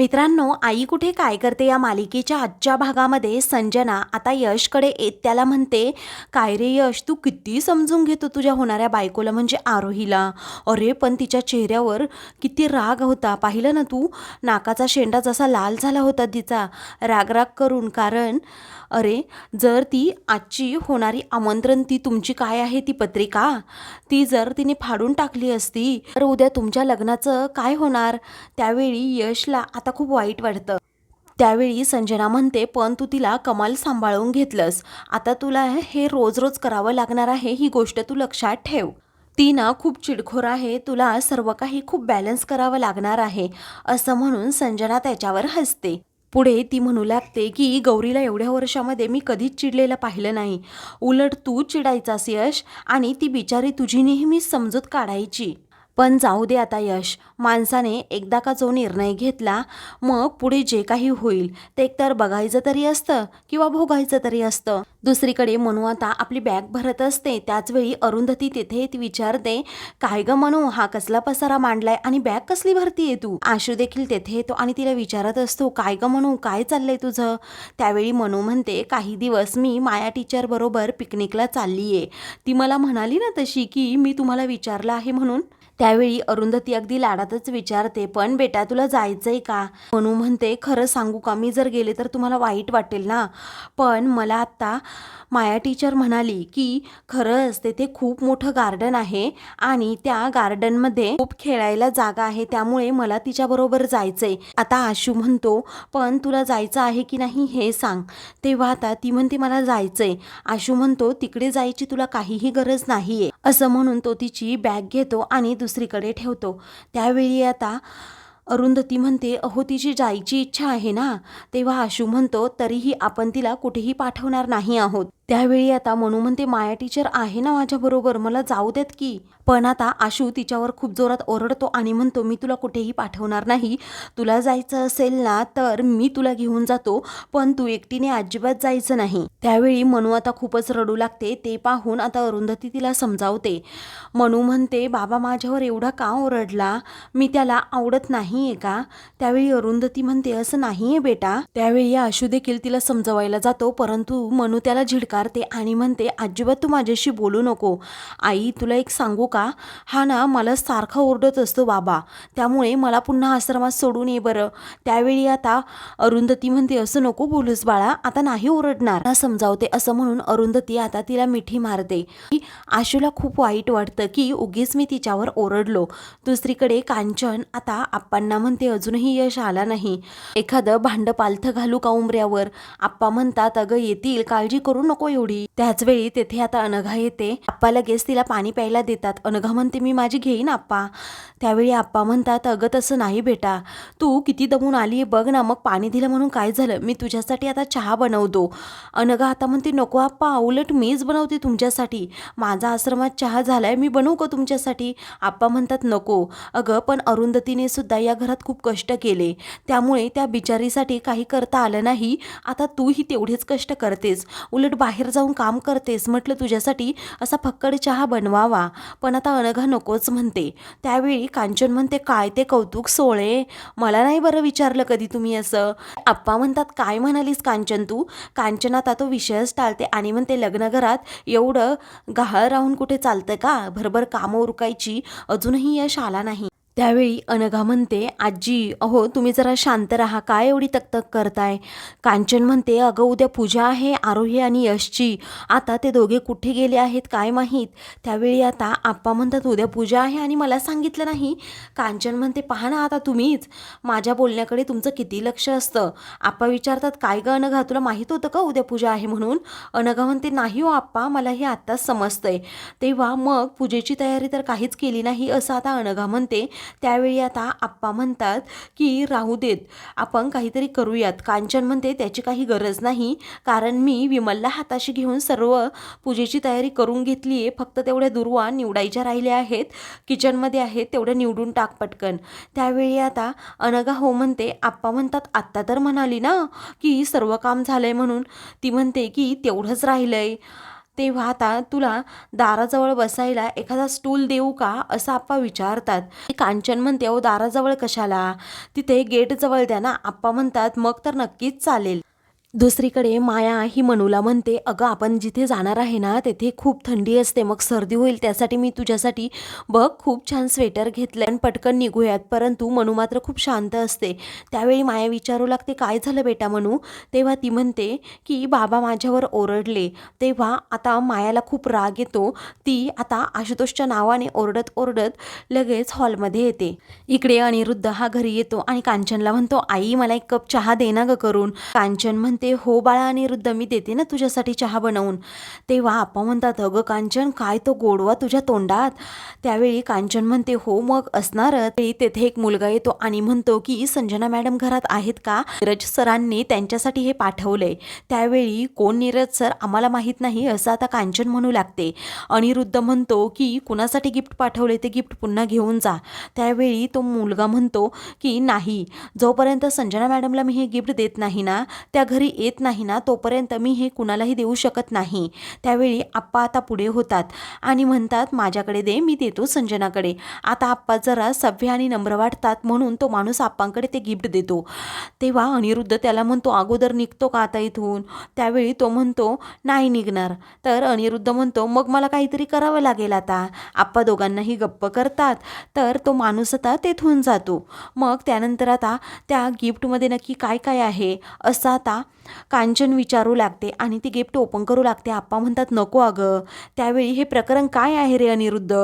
मित्रांनो आई कुठे काय करते या मालिकेच्या आजच्या भागामध्ये? संजना आता यशकडे येत त्याला म्हणते काय रे यश तू किती समजून घेतो तुझ्या होणाऱ्या बायकोला म्हणजे आरोहीला? अरे पण तिच्या चेहऱ्यावर किती राग होता. पाहिलं ना तू? नाकाचा शेंडा जसा लाल झाला होता तिचा. रागराग करून कारण अरे जर ती आजची होणारी आमंत्रण ती तुमची काय आहे? ती पत्रिका? ती जर तिने फाडून टाकली असती तर उद्या तुमच्या लग्नाचं काय होणार? त्यावेळी यशला आता खूप वाईट वाटतं. त्यावेळी संजना म्हणते पण तू तिला कमाल सांभाळून घेतलंस. आता तुला हे रोज रोज करावं लागणार आहे ही गोष्ट तू लक्षात ठेव. ती ना खूप चिडखोर आहे तुला सर्व काही खूप बॅलन्स करावं लागणार आहे असं म्हणून संजना त्याच्यावर हसते. पुढे ती म्हणू लागते की गौरीला एवढ्या वर्षामध्ये मी कधीच चिडलेलं पाहिलं नाही. उलट तू चिडायचास यश आणि ती बिचारी तुझी नेहमी समजूत काढायची. पण जाऊ दे आता यश. माणसाने एकदा का जो निर्णय घेतला मग पुढे जे काही होईल ते एकतर बघायचं तरी असतं किंवा भोगायचं तरी असतं. दुसरीकडे मनू आता आपली बॅग भरत असते. त्याचवेळी अरुंधती तिथे विचारते काय ग मनू हा कसला पसारा मांडलाय आणि बॅग कसली भरतीये तू? आशू देखील तेथे येतो आणि तिला विचारत असतो काय ग मनू काय चाललंय तुझं? त्यावेळी मनू म्हणते काही दिवस मी माया टीचर बरोबर पिकनिकला चाललीये. ती मला म्हणाली ना तशी की मी तुम्हाला विचारलं आहे म्हणून. त्यावेळी अरुंधती अगदी लाडातच विचारते पण बेटा तुला जायचंय का? मनू म्हणते खरं सांगू का? मी जर गेले तर तुम्हाला वाईट वाटेल ना? पण मला आत्ता माया टीचर म्हणाली की खरंच तेथे खूप मोठं गार्डन आहे आणि त्या गार्डनमध्ये खूप खेळायला जागा आहे त्यामुळे मला तिच्याबरोबर जायचंय. आता आशू म्हणतो पण तुला जायचं आहे की नाही हे सांग. तेव्हा आता ती म्हणते मला जायचंय. आशू म्हणतो तिकडे जायची तुला काहीही गरज नाहीये. असं म्हणून तो तिची बॅग घेतो आणि दुसरीकडे ठेवतो. त्यावेळी आता अरुंधती म्हणते अहो तिची जायची इच्छा आहे ना? तेव्हा आशू म्हणतो तरीही आपण तिला कुठेही पाठवणार नाही आहोत. त्यावेळी आता मनू म्हणते माया टीचर आहे ना माझ्याबरोबर मला जाऊ देत की. पण आता आशू तिच्यावर खूप जोरात ओरडतो आणि म्हणतो मी तुला कुठेही पाठवणार नाही. तुला जायचं असेल ना तर मी तुला घेऊन जातो पण तू एकटीने अजिबात जायचं नाही. त्यावेळी मनू आता खूपच रडू लागते ते पाहून आता अरुंधती तिला समजावते. मनू म्हणते बाबा माझ्यावर एवढा का ओरडला? मी त्याला आवडत नाहीये का? त्यावेळी अरुंधती म्हणते असं नाहीये बेटा. त्यावेळी आशू देखील तिला समजवायला जातो परंतु मनू त्याला झिडका झिडकारते आणि म्हणते अजिबात तू माझ्याशी बोलू नको. आई तुला एक सांगू का? हा ना मला सारखा ओरडत असतो बाबा. त्यामुळे मला पुन्हा आश्रमात सोडून ये बरं. त्यावेळी आता अरुंधती म्हणते असं नको बोलूस बाळा आता नाही ओरडणार. ना समजावते असं म्हणून अरुंधती आता तिला मिठी मारते. आशूला खूप वाईट वाटतं की उगीच मी तिच्यावर ओरडलो. दुसरीकडे कांचन आता आप्पांना म्हणते अजूनही यश आला नाही. एखादं भांड पालथं घालू का उमऱ्यावर आप्पा म्हणतात अगं येतील काळजी करू नको एवढी. त्याच वेळी तेथे आता अनघा येते. आप्पा लगेच तिला पाणी प्यायला देतात. अनघा म्हणते मी माझी घेईन आप्पा. त्यावेळी आप्पा म्हणतात अगं तसं नाही बेटा. तू किती दमून आली बघ ना मग पाणी दिलं म्हणून काय झालं? मी तुझ्यासाठी आता चहा बनवतो. अनघा आता म्हणते नको आप्पा उलट मीच बनवते तुमच्यासाठी. माझा आश्रमात चहा झालाय मी बनवू का तुमच्यासाठी? आप्पा म्हणतात नको. अगं पण अरुंधतीने सुद्धा या घरात खूप कष्ट केले. त्यामुळे त्या बिचारीसाठी काही करता आलं नाही. आता तूही तेवढेच कष्ट करतेस. उलट बाहेर जाऊन काम करतेस म्हटलं तुझ्यासाठी असा फक्कड चहा बनवावा. पण आता अनघा नकोच म्हणते. त्यावेळी कांचन म्हणते काय ते कौतुक सोळे? मला नाही बरं विचारलं कधी तुम्ही असं. आप्पा म्हणतात काय म्हणालीस कांचन तू? कांचन आता तो विषयच टाळते आणि म्हणते लग्नघरात एवढं गहाळ राहून कुठे चालतं का? भरभर कामं उरकायची अजूनही यश आला नाही. त्यावेळी अनघा म्हणते आजी अहो तुम्ही जरा शांत राहा. काय एवढी तकतक करताय? कांचन म्हणते अगं उद्या पूजा आहे आरोही आणि यशची. आता ते दोघे कुठे गेले आहेत काय माहीत? त्यावेळी आता आप्पा म्हणतात उद्या पूजा आहे आणि मला सांगितलं नाही. कांचन म्हणते पहा ना आता तुम्हीच. माझ्या बोलण्याकडे तुमचं किती लक्ष असतं? आप्पा विचारतात काय गं अनघा तुला माहीत होतं का उद्या पूजा आहे म्हणून? अनघा म्हणते नाही हो आप्पा मला हे आत्ताच समजतंय. तेव्हा मग पूजेची तयारी तर काहीच केली नाही असं आता अनघा म्हणते. त्यावेळी आता आप्पा म्हणतात की राहू देत आपण काहीतरी करूयात. कांचन म्हणते त्याची काही गरज नाही कारण मी विमलला हाताशी घेऊन सर्व पूजेची तयारी करून घेतली आहे. फक्त तेवढ्या दुर्वा निवडायच्या राहिल्या आहेत. किचनमध्ये आहेत तेवढ्या निवडून टाक पटकन. त्यावेळी आता अनघा हो म्हणते आप्पा म्हणतात आत्ता तर म्हणाली ना की सर्व काम झालं आहे म्हणून. ती म्हणते की तेवढंच राहिलं आहे तेव्हा आता तुला दाराजवळ बसायला एखादा स्टूल देऊ का? असं आप्पा विचारतात. कांचन म्हणते अहो दाराजवळ कशाला? तिथे गेटजवळ द्या ना. आप्पा म्हणतात मग तर नक्कीच चालेल. दुसरीकडे माया ही मनूला म्हणते अगं आपण जिथे जाणार आहे ना तेथे खूप थंडी असते मग सर्दी होईल त्यासाठी मी तुझ्यासाठी बघ खूप छान स्वेटर घेतलं आणि पटकन निघूयात. परंतु मनू मात्र खूप शांत असते. त्यावेळी माया विचारू लागते काय झालं बेटा मनू? तेव्हा ती म्हणते की बाबा माझ्यावर ओरडले. तेव्हा आता मायाला खूप राग येतो. ती आता आशुतोषच्या नावाने ओरडत ओरडत लगेच हॉलमध्ये येते. इकडे अनिरुद्ध हा घरी येतो आणि कांचनला म्हणतो आई मला एक कप चहा दे ना ग करून. कांचन म्हणते हो बाळा अनिरुद्ध मी देते ना तुझ्यासाठी चहा बनवून. तेव्हा आप्पा म्हणतात अगं कांचन काय तो गोडवा तुझ्या तोंडात? त्यावेळी कांचन म्हणते हो मग असणारच. तेथे एक मुलगा येतो आणि म्हणतो की संजना मॅडम घरात आहेत का? नीरज सरांनी त्यांच्यासाठी हे पाठवलंय. त्यावेळी कोण नीरज सर? आम्हाला माहीत नाही असं आता कांचन म्हणू लागते. अनिरुद्ध म्हणतो की कुणासाठी गिफ्ट पाठवले ते गिफ्ट पुन्हा घेऊन जा. त्यावेळी तो मुलगा म्हणतो की नाही जोपर्यंत संजना मॅडमला मी हे गिफ्ट देत नाही ना त्या घरी येत नाही ना तोपर्यंत मी हे कुणालाही देऊ शकत नाही. त्यावेळी आप्पा आता पुढे होतात आणि म्हणतात माझ्याकडे दे मी देतो संजनाकडे. आता आप्पा जरा सभ्य आणि नम्र वाटतात म्हणून तो माणूस आप्पांकडे ते गिफ्ट देतो. तेव्हा अनिरुद्ध त्याला म्हणतो अगोदर निघतो का आता इथून? त्यावेळी तो म्हणतो नाही निघणार. तर अनिरुद्ध म्हणतो मग मला काहीतरी करावं लागेल आता. आप्पा दोघांनाही गप्प करतात. तर तो माणूस आता तेथून जातो. मग त्यानंतर आता त्या गिफ्टमध्ये नक्की काय काय आहे? असं आता कांचन विचारू लागते आणि ती गिफ्ट ओपन करू लागते. आप्पा म्हणतात नको अगं. त्यावेळी हे प्रकरण काय आहे रे अनिरुद्ध?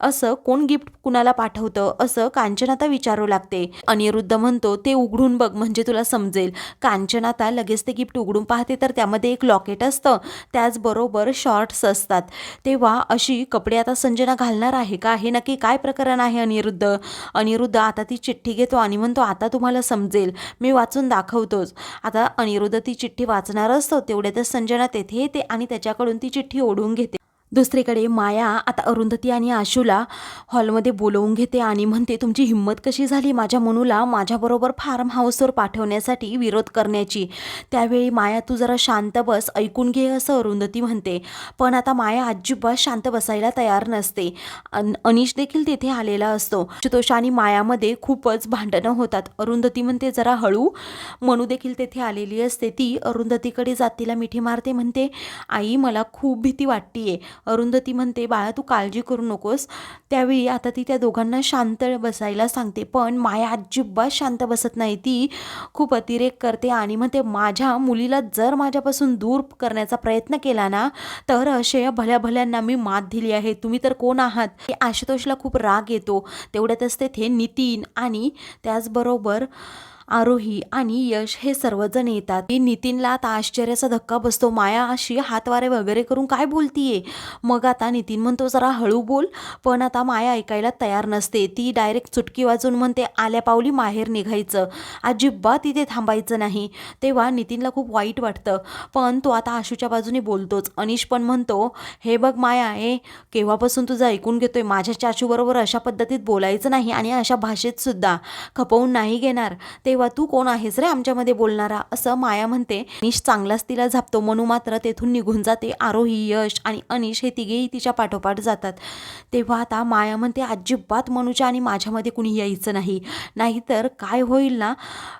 असं कोण गिफ्ट कुणाला पाठवतं? असं कांचन आता विचारू लागते. अनिरुद्ध म्हणतो ते उघडून बघ म्हणजे तुला समजेल. कांचन आता लगेच ते गिफ्ट उघडून पाहते तर त्यामध्ये एक लॉकेट असतं. त्याचबरोबर शॉर्ट्स असतात. तेव्हा अशी कपडे आता संजना घालणार आहे का? हे नक्की काय प्रकरण आहे अनिरुद्ध? अनिरुद्ध आता ती चिठ्ठी घेतो आणि म्हणतो आता तुम्हाला समजेल. मी वाचून दाखवतोच. आता अनिरुद्ध ती चिठ्ठी वाचणार असतो तेवढ्यातच संजना तेथे येते आणि त्याच्याकडून ती चिठ्ठी ओढून घेते. दुसरीकडे माया आता अरुंधती आणि आशूला हॉलमध्ये बोलवून घेते आणि म्हणते तुमची हिंमत कशी झाली माझ्या मनूला माझ्याबरोबर फार्म हाऊसवर पाठवण्यासाठी विरोध करण्याची? त्यावेळी माया तू जरा शांत बस ऐकून घे असं अरुंधती म्हणते. पण आता माया अजिबात शांत बसायला तयार नसते. अन अनिश देखील तिथे आलेला असतो. आशुतोष आणि मायामध्ये खूपच भांडणं होतात. अरुंधती म्हणते जरा हळू. मनू देखील तेथे आलेली असते. ती अरुंधतीकडे जातीला मिठी मारते म्हणते आई मला खूप भीती वाटतीये. अरुंधती म्हणते बाळा तू काळजी करू नकोस. त्यावेळी आता ती त्या दोघांना शांत बसायला सांगते पण माया अजिबात शांत बसत नाही. ती खूप अतिरेक करते आणि म्हणते माझ्या मुलीला जर माझ्यापासून दूर करण्याचा प्रयत्न केला ना तर असे भल्या भल्यांना मी मात दिली आहे. तुम्ही तर कोण आहात? हे आशुतोषला खूप राग येतो. तेवढ्यातच तेथे नितीन आणि त्याचबरोबर आरोही आणि यश हे सर्वजण येतात. की नितीनला आता आश्चर्याचा धक्का बसतो. माया अशी हातवारे वगैरे करून काय बोलतीये? मग आता नितीन म्हणतो जरा हळू बोल. पण आता माया ऐकायला तयार नसते. ती डायरेक्ट चुटकी वाजून म्हणते आल्या पावली माहेर निघायचं. अजिबात तिथे थांबायचं नाही. तेव्हा नितीनला खूप वाईट वाटतं. पण तो आता आशूच्या बाजूने बोलतोच. अनिश पण म्हणतो हे बघ माया आहे केव्हापासून तुझं ऐकून घेतोय? माझ्या चाचूबरोबर अशा पद्धतीत बोलायचं नाही आणि अशा भाषेत सुद्धा. खपवून नाही घेणार. ते तेव्हा तू कोण आहेस रे आमच्यामध्ये बोलणारा? असं माया म्हणते. अनिश चांगलाच तिला झापतो. मनू मात्र तेथून निघून जाते. आरोही यश आणि अनिश हे तिघेही तिच्या पाठोपाठ जातात. तेव्हा आता माया म्हणते अजिबात मनूच्या आणि माझ्यामध्ये कुणी यायचं नाही. नाहीतर काय होईल ना?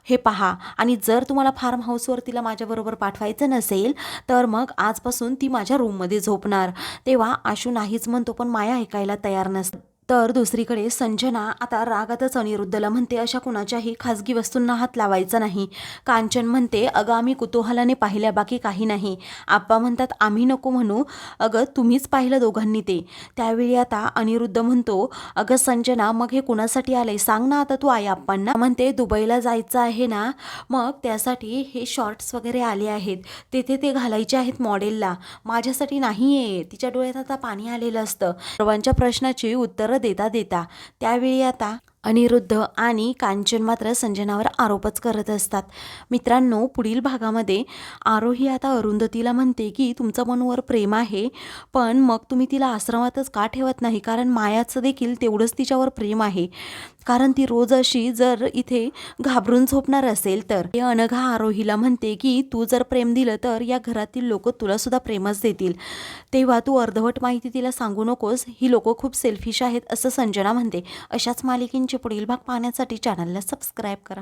हे पहा. आणि जर तुम्हाला फार्म हाऊसवर तिला माझ्याबरोबर पाठवायचं नसेल तर मग आजपासून ती माझ्या रूममध्ये झोपणार. तेव्हा आशू नाहीच म्हणतो पण माया ऐकायला तयार नसतं. तर दुसरीकडे संजना आता रागातच अनिरुद्धला म्हणते अशा कुणाच्याही खाजगी वस्तूंना हात लावायचा नाही. कांचन म्हणते अगं आम्ही कुतूहलाने पाहिल्या बाकी काही नाही. आप्पा म्हणतात आम्ही नको म्हणू. अगं तुम्हीच पाहिलं दोघांनी ते. त्यावेळी आता अनिरुद्ध म्हणतो अगं संजना मग हे कुणासाठी आलंय? सांग ना आता तू आई आप्पांना. म्हणते दुबईला जायचं आहे ना मग त्यासाठी हे शॉर्ट्स वगैरे आले आहेत. तेथे ते घालायचे आहेत मॉडेलला. माझ्यासाठी नाही आहे तिच्या डोळ्यात आता पाणी आलेलं असतं. सर्वांच्या प्रश्नाची उत्तर देता देता. त्यावेळी आता अनिरुद्ध आणि कांचन मात्र संजनावर आरोपच करत असतात. मित्रांनो पुढील भागामध्ये आरोही आता अरुंधतीला म्हणते की तुमचं मनवर प्रेम आहे पण मग तुम्ही तिला आश्रमातच का ठेवत नाही? कारण मायाचं देखील तेवढंच तिच्यावर प्रेम आहे. कारण ती रोज अशी जर इथे घाबरून झोपणार असेल तर. हे अनघा आरोहीला म्हणते की तू जर प्रेम दिलं तर या घरातील लोक तुला सुद्धा प्रेमच देतील. तेव्हा तू अर्धवट माहिती तिला सांगू नकोस. ही लोक खूप सेल्फिश आहेत असं संजना म्हणते. अशाच मालिकेंचे पुढील भाग पाहण्यासाठी चॅनलला सबस्क्राईब करा.